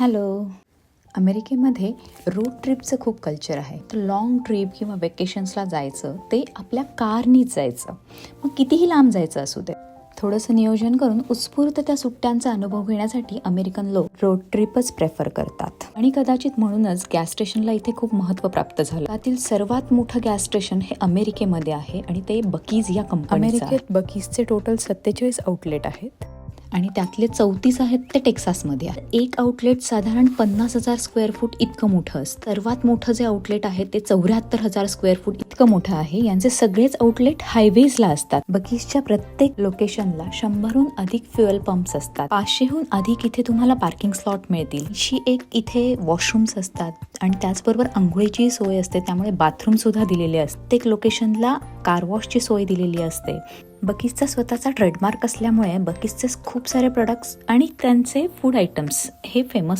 Hello. अमेरिकेमध्ये road ट्रिपचं खूप culture आहे. तर लॉंग ट्रिप किंवा वेकेशन्सला जायचं ते आपल्या कारनीच जायचं. मग कितीही लांब जायचं असू दे थोडंसं नियोजन करून उत्स्फूर्त त्या सुट्ट्यांचा अनुभव घेण्यासाठी अमेरिकन लोक रोड ट्रिपच प्रेफर करतात. आणि कदाचित म्हणूनच गॅस स्टेशनला इथे खूप महत्त्व प्राप्त झालं. त्यातील सर्वात मोठं गॅस स्टेशन हे अमेरिकेमध्ये आहे आणि ते बकीज या कंपनीचं आहे. अमेरिकेत बकीजचे टोटल सत्तेचाळीस आउटलेट आहेत. आणि त्यातले चौतीस आहेत ते टेक्सासमध्ये आहेत एक आउटलेट साधारण पन्नास हजार स्क्वेअर फूट इतकं मोठं असतं. सर्वात मोठं जे आउटलेट आहे ते चौऱ्याहत्तर हजार स्क्वेअर फूट इतकं मोठं आहे. यांचे सगळेच आउटलेट हायवेजला असतात. बगीजच्या प्रत्येक लोकेशनला शंभरहून अधिक फ्युएल पंप्स असतात. पाचशेहून अधिक इथे तुम्हाला पार्किंग स्लॉट मिळतील. शी एक इथे वॉशरूम्स असतात. आणि त्याचबरोबर आंघोळीची सोय असते त्यामुळे बाथरूमसुद्धा दिलेली दिलेले असते प्रत्येक लोकेशनला कार वॉशची सोय दिलेली असते. बकीजचा स्वतःचा ट्रेडमार्क असल्यामुळे बकीजचे खूप सारे प्रोडक्ट्स आणि त्यांचे फूड आयटम्स हे फेमस आहेत.